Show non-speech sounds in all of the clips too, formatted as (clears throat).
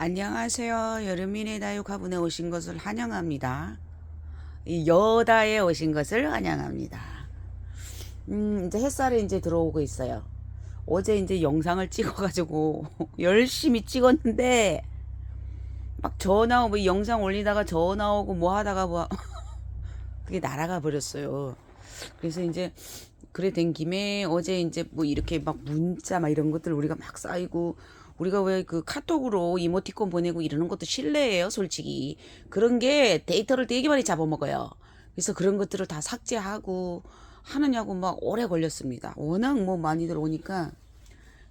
안녕하세요. 여름인의 다육 화분에 오신 것을 환영합니다. 이 여다에 오신 것을 환영합니다. 음, 이제 햇살이 이제 들어오고 있어요. 어제 이제 영상을 찍어가지고 (laughs) 열심히 찍었는데 막 전화 오고 이 영상 올리다가 전화 오고 뭐 하다가 뭐 (laughs) 그게 날아가 버렸어요. 그래서 이제 그래 된 김에 어제 이제 뭐 이렇게 막 문자 막 이런 것들 우리가 막 쌓이고 우리가 왜 그 카톡으로 이모티콘 보내고 이러는 것도 실례예요, 솔직히. 그런 게 데이터를 되게 많이 잡아먹어요. 그래서 그런 것들을 다 삭제하고 하느냐고 막 오래 걸렸습니다. 워낙 뭐 많이들 오니까.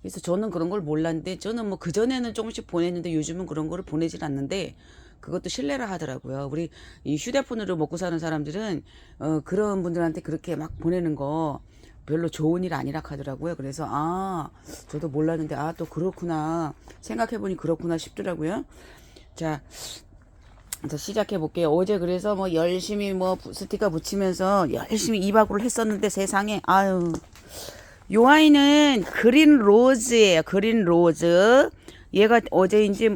그래서 저는 그런 걸 몰랐는데 저는 뭐 그전에는 조금씩 보냈는데 요즘은 그런 거를 보내질 않는데 그것도 신뢰를 하더라고요. 우리 이 휴대폰으로 먹고 사는 사람들은 어 그런 분들한테 그렇게 막 보내는 거 별로 좋은 일 아니라 하더라고요. 그래서 아 저도 몰랐는데 아 또 그렇구나 생각해 보니 그렇구나 싶더라고요. 자, 자 시작해 볼게요. 어제 그래서 뭐 열심히 뭐 부- 스티커 붙이면서 열심히 이박으로 했었는데 세상에 아유 요 아이는 그린 로즈예요. 그린 로즈. 얘가 어제 이제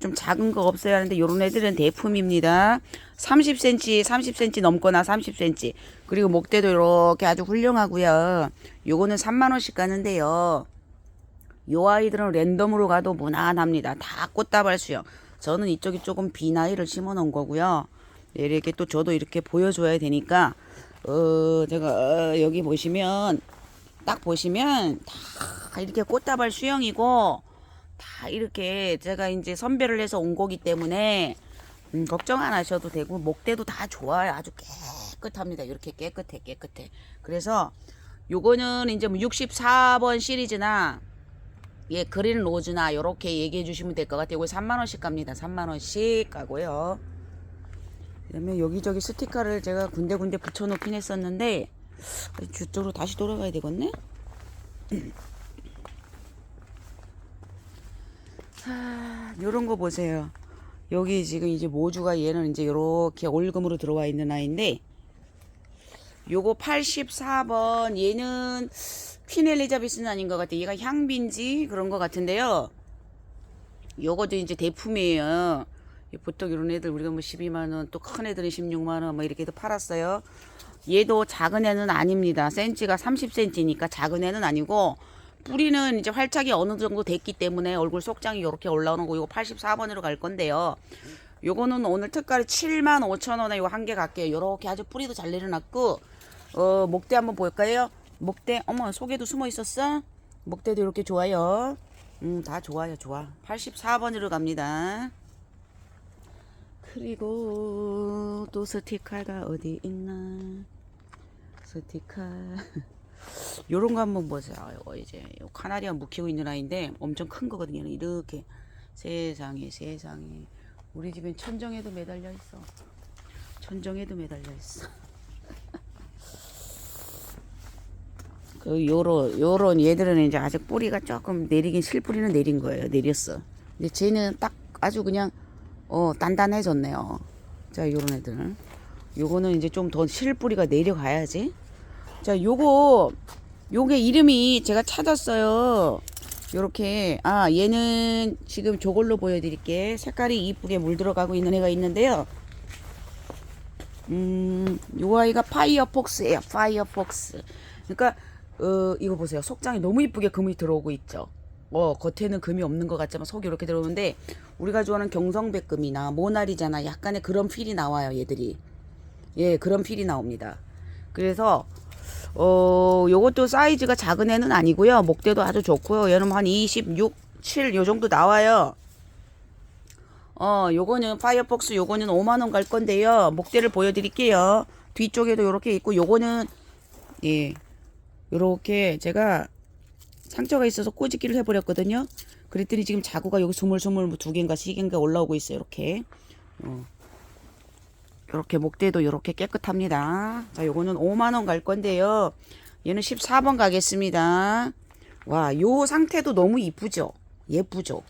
좀 작은 거 없어야 하는데 요런 애들은 대품입니다. 30cm, 30cm 넘거나 30cm. 그리고 목대도 이렇게 아주 훌륭하고요. 요거는 3만 원씩 가는데요. 요 아이들은 랜덤으로 가도 무난합니다. 다 꽃다발 수영. 저는 이쪽이 조금 비나이를 심어 놓은 거고요. 네, 이렇게 또 저도 이렇게 보여줘야 되니까 어 제가 어, 여기 보시면 딱 보시면 다 이렇게 꽃다발 수영이고 다 이렇게 제가 이제 선별을 해서 온 거기 때문에 음, 걱정 안 하셔도 되고 목대도 다 좋아요. 아주 깨끗합니다. 이렇게 깨끗해 깨끗해. 그래서 요거는 이제 뭐 64번 시리즈나 예 그린 로즈나 요렇게 얘기해 주시면 될 것 같아요. 이거 3만 원씩 갑니다. 3만 원씩 가고요. 그다음에 여기저기 스티커를 제가 군데군데 붙여놓긴 했었는데 저쪽으로 다시 돌아가야 되겠네. 하, 요런 거 보세요. 여기 지금 이제 모주가 얘는 이제 요렇게 올금으로 들어와 있는 아이인데 요거 84번 얘는 퀸 엘리자베스는 아닌 것 같아. 얘가 향빈지 그런 것 같은데요. 요것도 이제 대품이에요. 보통 이런 애들 우리가 뭐 12만 원, 또 큰 애들은 16만 원, 뭐 이렇게 도 팔았어요. 얘도 작은 애는 아닙니다. 센치가 30cm니까 작은 애는 아니고 뿌리는 이제 활착이 어느 정도 됐기 때문에 얼굴 속장이 이렇게 올라오는 거 이거 84번으로 갈 건데요. 요거는 오늘 특가로 7만 5천 원에 이거 한개 갈게요. 요렇게 아주 뿌리도 잘 내려놨고 어 목대 한번 볼까요? 목대 어머 속에도 숨어 있었어? 목대도 이렇게 좋아요. 음 다 좋아요 좋아. 84번으로 갑니다. 그리고 또 스티커가 어디 있나? 스티커. (laughs) 요런 거 한번 보세요. 이거 이제 요 카나리아 묵히고 있는 아이인데 엄청 큰 거거든요. 이렇게 세상에 세상에 우리 집엔 천정에도 매달려 있어. 천정에도 매달려 있어. (laughs) 그 요런 요런 얘들은 이제 아직 뿌리가 조금 내리긴 실뿌리는 내린 거예요. 내렸어. 근데 쟤는 딱 아주 그냥 어 단단해졌네요. 자 요런 애들. 요거는 이제 좀 더 실뿌리가 내려가야지. 자, 요거 요게 이름이 제가 찾았어요. 요렇게 아 얘는 지금 저걸로 보여드릴게. 색깔이 이쁘게 물 들어가고 있는 애가 있는데요. 음, 요 아이가 파이어폭스예요. 파이어폭스. 그러니까 어 이거 보세요. 속장이 너무 이쁘게 금이 들어오고 있죠. 어 겉에는 금이 없는 것 같지만 속이 이렇게 들어오는데 우리가 좋아하는 경성백금이나 모나리잖아. 약간의 그런 필이 나와요. 얘들이. 예, 그런 필이 나옵니다. 그래서 어, 요것도 사이즈가 작은 애는 아니고요. 목대도 아주 좋고요. 얘는 한 26, 7 요 정도 나와요. 어, 요거는 파이어폭스 요거는 5만 원 갈 건데요. 목대를 보여 드릴게요. 뒤쪽에도 요렇게 있고 요거는 예. 요렇게 제가 상처가 있어서 꼬집기를 해 버렸거든요. 그랬더니 지금 자구가 여기 뭐두 개인가 세 개인가 올라오고 있어요. 이렇게. 어. 이렇게 목대도 이렇게 깨끗합니다. 자, 요거는 5만 원 갈 건데요. 얘는 14번 가겠습니다. 와, 요 상태도 너무 이쁘죠? 예쁘죠?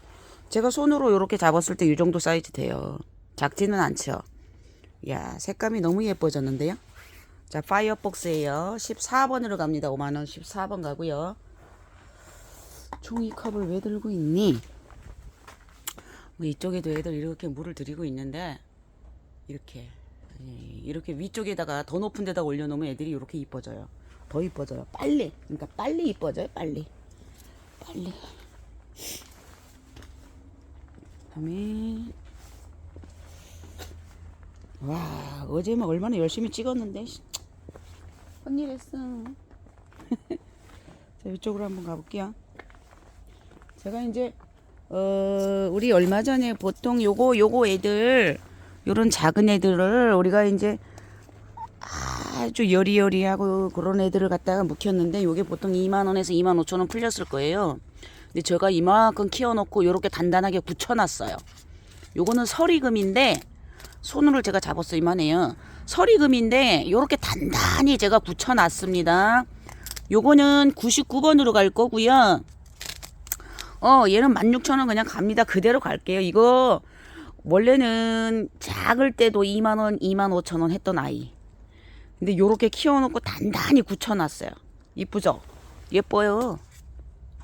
제가 손으로 이렇게 잡았을 때 이 정도 사이즈 돼요. 작지는 않죠? 야, 색감이 너무 예뻐졌는데요? 자, 파이어폭스예요. 14번으로 갑니다. 5만 원 14번 가고요. 종이컵을 왜 들고 있니? 뭐 이쪽에도 애들 이렇게 물을 들이고 있는데 이렇게 예, 이렇게 위쪽에다가 더 높은 데다가 올려놓으면 애들이 이렇게 이뻐져요. 더 이뻐져요. 빨리. 그러니까 빨리 이뻐져요. 빨리. 빨리. 다음에 와 어제 막 얼마나 열심히 찍었는데 씨. 헌일 했어. (laughs) 자 이쪽으로 한번 가볼게요. 제가 이제 어 우리 얼마 전에 보통 요거 요거 애들 요런 작은 애들을 우리가 이제 아주 여리여리하고 그런 애들을 갖다가 묵혔는데 요게 보통 2만 원에서 2만 5천 원 풀렸을 거예요. 근데 제가 이만큼 키워놓고 요렇게 단단하게 굳혀놨어요. 요거는 서리금인데 손으로 제가 잡았어 이만해요. 서리금인데 요렇게 단단히 제가 굳혀놨습니다. 요거는 99번으로 갈 거고요. 어 얘는 16,000원 그냥 갑니다. 그대로 갈게요. 이거 원래는 작을 때도 2만원, 2만 5천원 했던 아이. 근데 요렇게 키워놓고 단단히 굳혀놨어요. 이쁘죠? 예뻐요.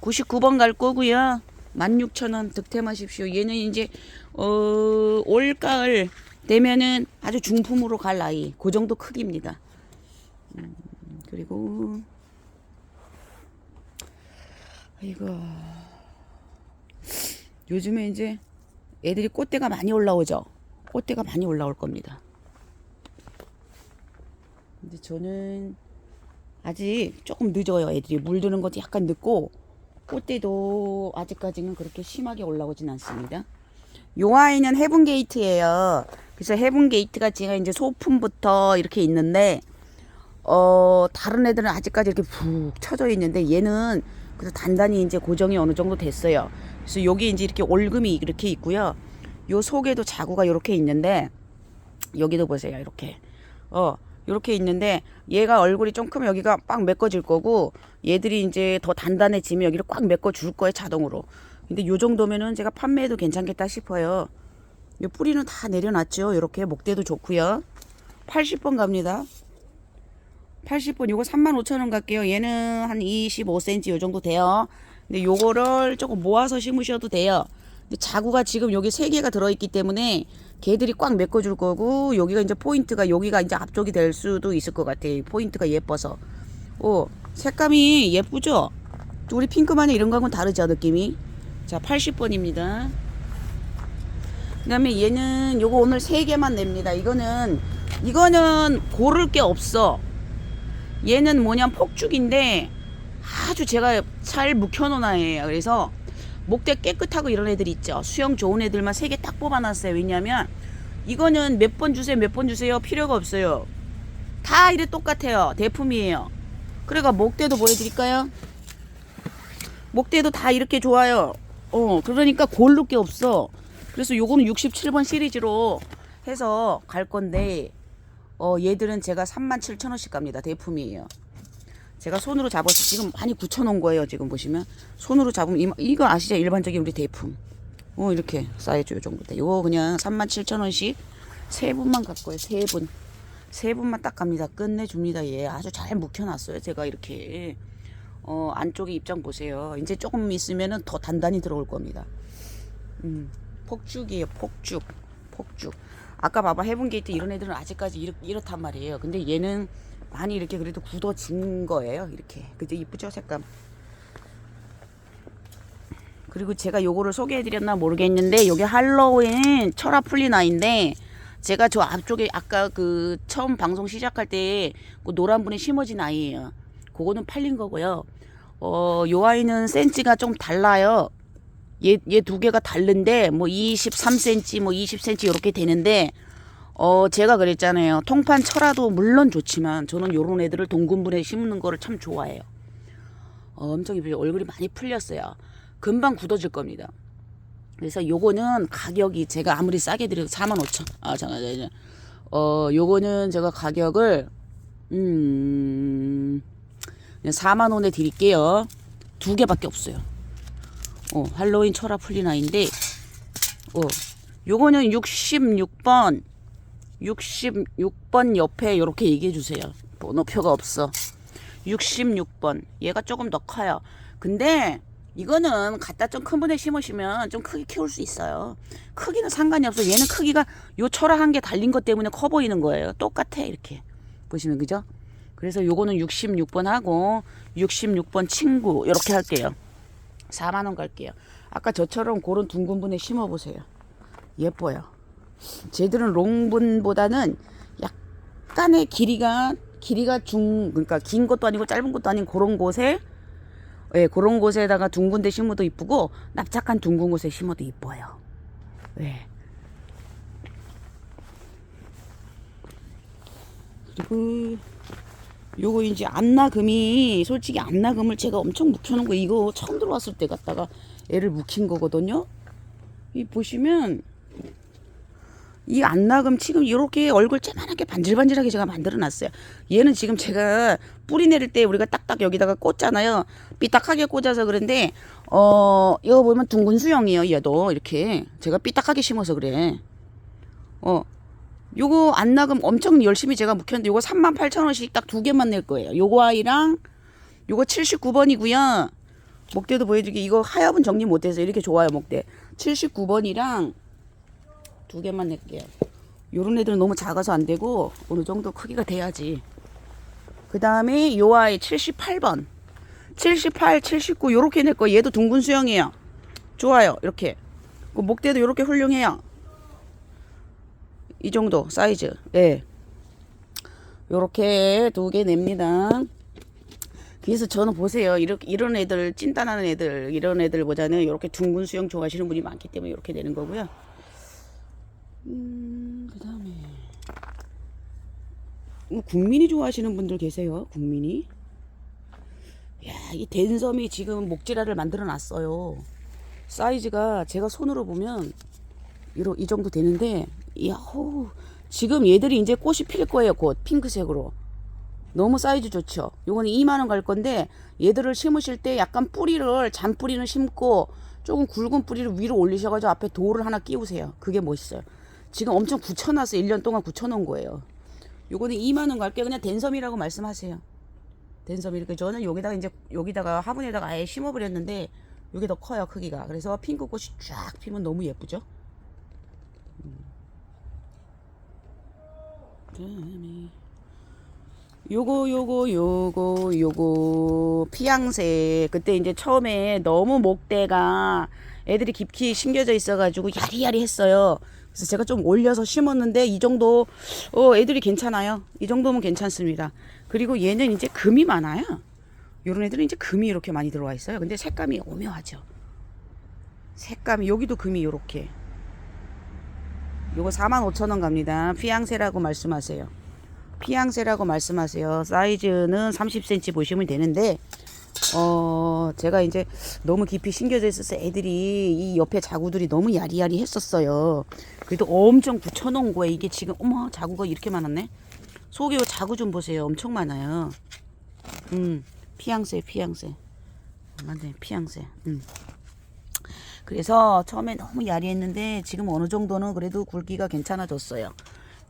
99번 갈 거고요. 16,000원 득템하십시오. 얘는 이제 어, 올가을 되면은 아주 중품으로 갈 나이. 그 정도 크기입니다. 음, 그리고 이거 요즘에 이제 애들이 꽃대가 많이 올라오죠. 꽃대가 많이 올라올 겁니다. 근데 저는 아직 조금 늦어요. 애들이 물드는 것도 약간 늦고 꽃대도 아직까지는 그렇게 심하게 올라오진 않습니다. 요 아이는 헤븐 게이트예요. 그래서 헤븐 게이트가 제가 이제 소품부터 이렇게 있는데 어 다른 애들은 아직까지 이렇게 푹 쳐져 있는데 얘는 그래서 단단히 이제 고정이 어느 정도 됐어요. 그래서 여기 이제 이렇게 올금이 이렇게 있고요. 요 속에도 자구가 이렇게 있는데 여기도 보세요. 이렇게 어 이렇게 있는데 얘가 얼굴이 좀 크면 여기가 꽉 메꿔질 거고 얘들이 이제 더 단단해지면 여기를 꽉 메꿔 줄 거예요 자동으로. 근데 요 정도면은 제가 판매해도 괜찮겠다 싶어요. 요 뿌리는 다 내려놨죠. 이렇게 목대도 좋고요. 80번 갑니다. 80번 요거 35,000원 갈게요. 얘는 한 25cm 요 정도 돼요. 근데 요거를 조금 모아서 심으셔도 돼요. 자구가 지금 여기 세 개가 들어있기 때문에 걔들이 꽉 메꿔줄 거고 여기가 이제 포인트가 여기가 이제 앞쪽이 될 수도 있을 것 같아요. 이 포인트가 예뻐서. 오 색감이 예쁘죠? 우리 핑크만이 이런 거하고는 다르죠 느낌이. 자 80번입니다. 그 다음에 얘는 요거 오늘 세 개만 냅니다. 이거는 이거는 고를 게 없어. 얘는 뭐냐 폭죽인데 아주 제가 잘 묵혀놓은 아이예요. 그래서 목대 깨끗하고 이런 애들 있죠. 수영 좋은 애들만 세 개 딱 뽑아놨어요. 왜냐면 이거는 몇 번 주세요, 몇 번 주세요 필요가 없어요. 다 이래 똑같아요. 대품이에요. 그래가 목대도 보여드릴까요? 목대도 다 이렇게 좋아요. 어, 그러니까 고를 게 없어. 그래서 요거는 67번 시리즈로 해서 갈 건데 어, 얘들은 제가 37,000원씩 갑니다. 대품이에요. 제가 손으로 잡아서 지금 많이 굳혀놓은 거예요. 지금 보시면 손으로 잡으면 이, 이거 아시죠? 일반적인 우리 대품. 어 이렇게 사이즈 요 정도 돼. 요거 그냥 37,000원씩 세 분만 갈 거예요. 세 분. 세 분만 딱 갑니다. 끝내줍니다. 얘 아주 잘 묵혀놨어요. 제가 이렇게 어 안쪽에 입장 보세요. 이제 조금 있으면은 더 단단히 들어올 겁니다. 음, 폭죽이에요. 폭죽. 폭죽. 아까 봐봐 헤븐게이트 이런 애들은 아직까지 이렇, 이렇단 말이에요. 근데 얘는 많이 이렇게 그래도 굳어진 거예요. 이렇게. 그죠? 이쁘죠? 색감. 그리고 제가 요거를 소개해드렸나 모르겠는데 요게 할로윈 철화 풀리나인데 제가 저 앞쪽에 아까 그 처음 방송 시작할 때 그 노란 분에 심어진 아이예요. 그거는 팔린 거고요. 어, 요 아이는 센치가 좀 달라요. 얘, 얘 두 개가 다른데, 뭐 23cm, 뭐 20cm 이렇게 되는데, 어, 제가 그랬잖아요. 통판 철화도 물론 좋지만, 저는 요런 애들을 동군분에 심는 거를 참 좋아해요. 어, 엄청 이쁘죠. 얼굴이 많이 풀렸어요. 금방 굳어질 겁니다. 그래서 요거는 가격이 제가 아무리 싸게 드려도 45,000. 아, 잠깐, 잠깐. 어, 요거는 제가 가격을, 음, 그냥 4만 원에 드릴게요. 두 개밖에 없어요. 어, 할로윈 철화 풀리나인데, 어, 요거는 66번, 66번 옆에 이렇게 얘기해 주세요. 번호표가 없어. 66번. 얘가 조금 더 커요. 근데 이거는 갖다 좀 큰 분에 심으시면 좀 크게 키울 수 있어요. 크기는 상관이 없어. 얘는 크기가 요 철화 한개 달린 것 때문에 커 보이는 거예요. 똑같아 이렇게 보시면 그죠? 그래서 요거는 66번 하고 66번 친구 이렇게 할게요. 4만 원 갈게요. 아까 저처럼 그런 둥근 분에 심어 보세요. 예뻐요. 쟤들은 롱분보다는 약간의 길이가 길이가 중 그러니까 긴 것도 아니고 짧은 것도 아닌 그런 곳에 예, 그런 곳에다가 둥근 데 심어도 이쁘고 납작한 둥근 곳에 심어도 이뻐요. 예. 그리고 요거 이제 안나금이 솔직히 안나금을 제가 엄청 묵혀놓은 거 이거 처음 들어왔을 때 갖다가 애를 묵힌 거거든요. 이 보시면 이 안나금 지금 이렇게 얼굴 쬐만하게 반질반질하게 제가 만들어 놨어요. 얘는 지금 제가 뿌리 내릴 때 우리가 딱딱 여기다가 꽂잖아요. 삐딱하게 꽂아서 그런데 어 이거 보면 둥근 수영이에요. 얘도 이렇게 제가 삐딱하게 심어서 그래. 어 요거 안나금 엄청 열심히 제가 묵혔는데 요거 38,000원씩 딱 두 개만 낼 거예요. 요거 아이랑 요거 79번이고요. 목대도 보여드릴게요. 이거 하엽은 정리 못해서 이렇게 좋아요 목대. 79번이랑 두 개만 낼게요. 요런 애들은 너무 작아서 안 되고 어느 정도 크기가 돼야지. 그 다음에 요 아이 78번. 78, 79 요렇게 낼 거예요. 얘도 둥근 수영이에요. 좋아요. 이렇게. 그 목대도 요렇게 훌륭해요. 이 정도 사이즈. 예. 요렇게 두 개 냅니다. 그래서 저는 보세요. 이렇게 이런 애들 찐따나는 애들 이런 애들 보자는 이렇게 둥근 수영 좋아하시는 분이 많기 때문에 이렇게 되는 거고요. 음, 그 다음에 뭐 국민이 좋아하시는 분들 계세요. 국민이. 야, 이 댄섬이 지금 목지라를 만들어 놨어요. 사이즈가 제가 손으로 보면 이러, 이 정도 되는데, 야호, 지금 얘들이 이제 꽃이 필 거예요. 곧 핑크색으로. 너무 사이즈 좋죠. 요거는 2만 원 갈 건데 얘들을 심으실 때 약간 뿌리를 잔 뿌리는 심고 조금 굵은 뿌리를 위로 올리셔가지고 앞에 돌을 하나 끼우세요. 그게 멋있어요. 지금 엄청 굳혀놨어. 1년 동안 굳혀놓은 거예요. 요거는 2만 원 갈게 그냥 댄섬이라고 말씀하세요. 댄섬 이렇게 저는 여기다가 이제 여기다가 화분에다가 아예 심어버렸는데 요게 더 커요 크기가. 그래서 핑크꽃이 쫙 피면 너무 예쁘죠. 음. 요거 요거 요거 요거 피양새 그때 이제 처음에 너무 목대가 애들이 깊이 심겨져 있어가지고 야리야리 했어요. 그래서 제가 좀 올려서 심었는데 이 정도 어 애들이 괜찮아요. 이 정도면 괜찮습니다. 그리고 얘는 이제 금이 많아요. 요런 애들은 이제 금이 이렇게 많이 들어와 있어요. 근데 색감이 오묘하죠. 색감이 여기도 금이 요렇게 요거 45,000원 갑니다. 피양새라고 말씀하세요. 피양새라고 말씀하세요. 사이즈는 30cm 보시면 되는데 어 제가 이제 너무 깊이 심겨져 있어서 애들이 이 옆에 자구들이 너무 야리야리 했었어요. 그래도 엄청 붙여놓은 거에 이게 지금 어머 자구가 이렇게 많았네. 속에 요 자구 좀 보세요. 엄청 많아요. 음 피양새 피양새 맞네 피양새. 음. 그래서 처음에 너무 야리했는데 지금 어느 정도는 그래도 굵기가 괜찮아졌어요.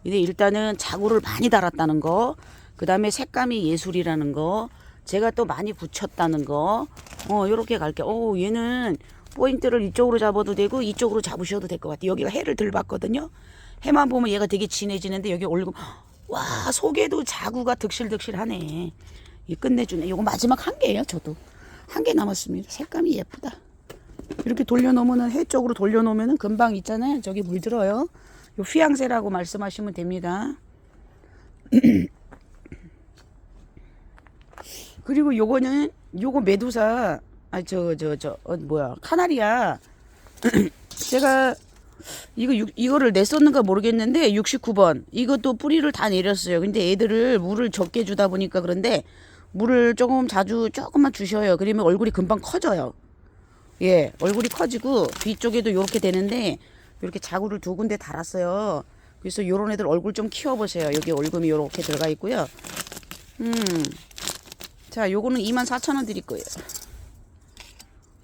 근데 일단은 자구를 많이 달았다는 거, 그 다음에 색감이 예술이라는 거, 제가 또 많이 붙였다는 거, 어, 요렇게 갈게요. 오, 얘는 포인트를 이쪽으로 잡아도 되고, 이쪽으로 잡으셔도 될 것 같아요. 여기가 해를 들 봤거든요. 해만 보면 얘가 되게 진해지는데, 여기 올리고, 와, 속에도 자구가 득실득실하네. 이 끝내주네. 요거 마지막 한 개예요, 저도. 한 개 남았습니다. 색감이 예쁘다. 이렇게 돌려놓으면은 해 쪽으로 돌려놓으면은 금방 있잖아요. 저기 물들어요. 요 휘양새라고 말씀하시면 됩니다. (clears throat) 그리고 요거는 요거 메두사 아저저 저 어, 뭐야 카나리아 (clears throat) 제가 이거 육- 이거를 냈었는가 모르겠는데 69번 이것도 뿌리를 다 내렸어요. 근데 애들을 물을 적게 주다 보니까 그런데 물을 조금 자주 조금만 주셔요. 그러면 얼굴이 금방 커져요. 예, 얼굴이 커지고 뒤쪽에도 이렇게 되는데 이렇게 자구를 두 군데 달았어요. 그래서 요런 애들 얼굴 좀 키워보세요. 여기 얼굴이 이렇게 들어가 있고요. 음, 자, 요거는 24,000원 드릴 거예요.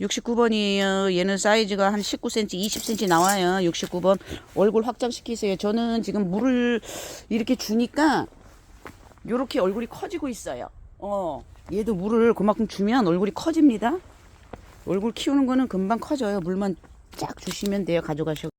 69번이에요. 얘는 사이즈가 한 19cm, 20cm 나와요. 69번. 얼굴 확장시키세요. 저는 지금 물을 이렇게 주니까 요렇게 얼굴이 커지고 있어요. 어, 얘도 물을 그만큼 주면 얼굴이 커집니다. 얼굴 키우는 거는 금방 커져요. 물만 쫙 주시면 돼요. 가져가셔.